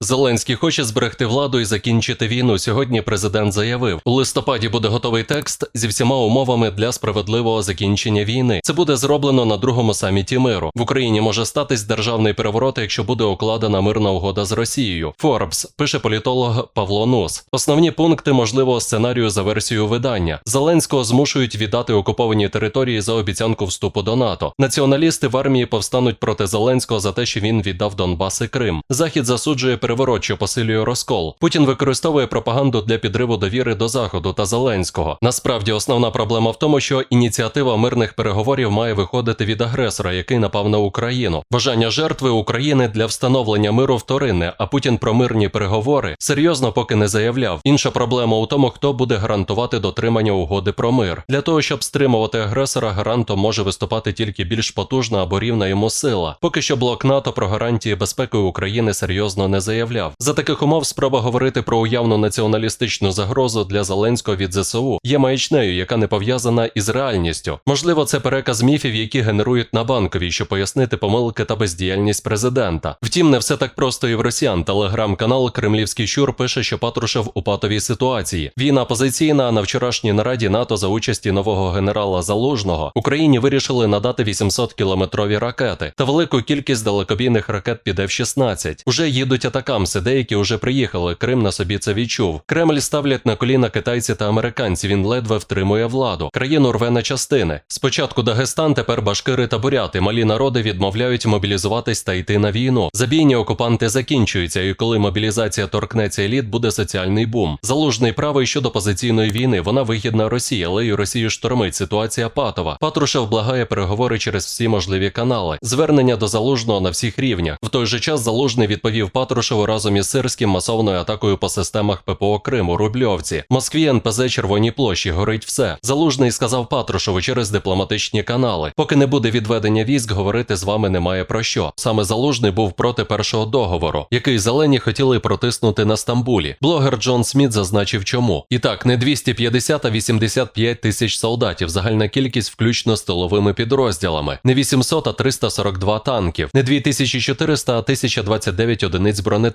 Зеленський хоче зберегти владу і закінчити війну. Сьогодні президент заявив, у листопаді буде готовий текст зі всіма умовами для справедливого закінчення війни. Це буде зроблено на другому саміті миру. В Україні може статись державний переворот, якщо буде укладена мирна угода з Росією. Форбс пише політолог Павло Нус. Основні пункти можливого сценарію за версією видання. Зеленського змушують віддати окуповані території за обіцянку вступу до НАТО. Націоналісти в армії повстануть проти Зеленського за те, що він віддав Донбас і Крим. Захід засуджує переворот, посилює розкол. Путін використовує пропаганду для підриву довіри до заходу та Зеленського. Насправді, основна проблема в тому, що ініціатива мирних переговорів має виходити від агресора, який напав на Україну. Бажання жертви України для встановлення миру вторинне, а Путін про мирні переговори серйозно поки не заявляв. Інша проблема у тому, хто буде гарантувати дотримання угоди про мир. Для того щоб стримувати агресора, гарантом може виступати тільки більш потужна або рівна йому сила. Поки що блок НАТО про гарантії безпеки України серйозно не заявляв. За таких умов спроба говорити про уявну націоналістичну загрозу для Зеленського від ЗСУ є маячнею, яка не пов'язана із реальністю. Можливо, це переказ міфів, які генерують на банковій, щоб пояснити помилки та бездіяльність президента. Втім, не все так просто і в росіян. Телеграм-канал Кремлівський щур пише, що Патрушев у патовій ситуації. Війна позиційна. На вчорашній нараді НАТО за участі нового генерала Залужного Україні вирішили надати 800 кілометрові ракети та велику кількість далекобійних ракет під F-16. Уже їдуть атакамси, деякі вже приїхали. Крим на собі це відчув. Кремль ставлять на коліна китайці та американці. Він ледве втримує владу. Країну рве на частини. Спочатку Дагестан, тепер башкири та буряти. Малі народи відмовляють мобілізуватись та йти на війну. Забійні окупанти закінчуються, і коли мобілізація торкнеться еліт, буде соціальний бум. Залужний правий щодо позиційної війни. Вона вигідна Росії, але й Росію штормить. Ситуація патова. Патрушев благає переговори через всі можливі канали. Звернення до залужного на всіх рівнях. В той же час залужний відповів Патрушеву разом із Сирським масовною атакою по системах ППО Криму, Рубльовці. Москві НПЗ Червоній площі горить все. Залужний сказав Патрушеву через дипломатичні канали. Поки не буде відведення військ, говорити з вами немає про що. Саме залужний був проти першого договору, який зелені хотіли протиснути на Стамбулі. Блогер Джон Сміт зазначив, чому. І так, не 250, а 85 тисяч солдатів. Загальна кількість, включно з тиловими підрозділами. Не 800, а 342 танків. Не 2400, а 1029 одиниць бронетехніки.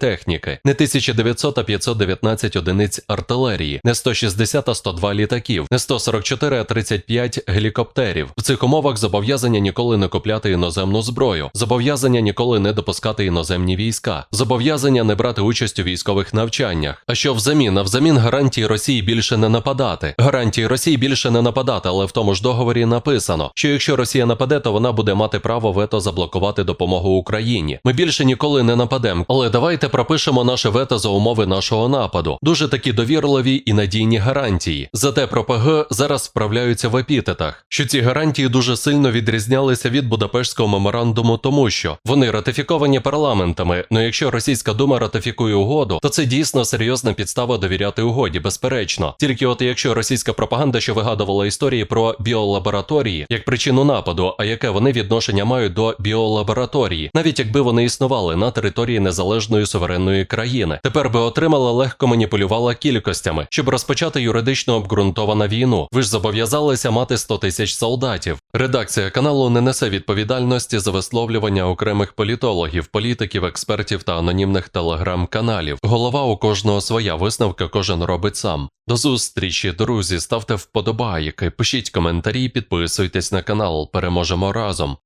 Не 1900, а 519 одиниць артилерії. Не 160, а 102 літаків. Не 144, а 35 гелікоптерів. В цих умовах зобов'язання ніколи не купляти іноземну зброю. Зобов'язання ніколи не допускати іноземні війська. Зобов'язання не брати участь у військових навчаннях. А що взамін? А взамін гарантії Росії більше не нападати. Гарантії Росії більше не нападати, але в тому ж договорі написано, що якщо Росія нападе, то вона буде мати право вето заблокувати допомогу Україні. Ми більше ніколи не нападемо. Але давайте пропишемо наше вето за умови нашого нападу. Дуже такі довірливі і надійні гарантії. Зате про ПГ зараз вправляються в епітетах, що ці гарантії дуже сильно відрізнялися від Будапештського меморандуму, тому що вони ратифіковані парламентами. Ну якщо російська дума ратифікує угоду, то це дійсно серйозна підстава довіряти угоді, безперечно. Тільки от якщо російська пропаганда, що вигадувала історії про біолабораторії як причину нападу, а яке вони відношення мають до біолабораторії, навіть якби вони існували на території незалежної суверенної країни, тепер би отримала легко маніпулювала кількостями, щоб розпочати юридично обґрунтовану війну. Ви ж зобов'язалися мати 100 тисяч солдатів. Редакція каналу не несе відповідальності за висловлювання окремих політологів, політиків, експертів та анонімних телеграм-каналів. Голова у кожного своя висновка кожен робить сам. До зустрічі, друзі. Ставте вподобайки, пишіть коментарі, підписуйтесь на канал. Переможемо разом.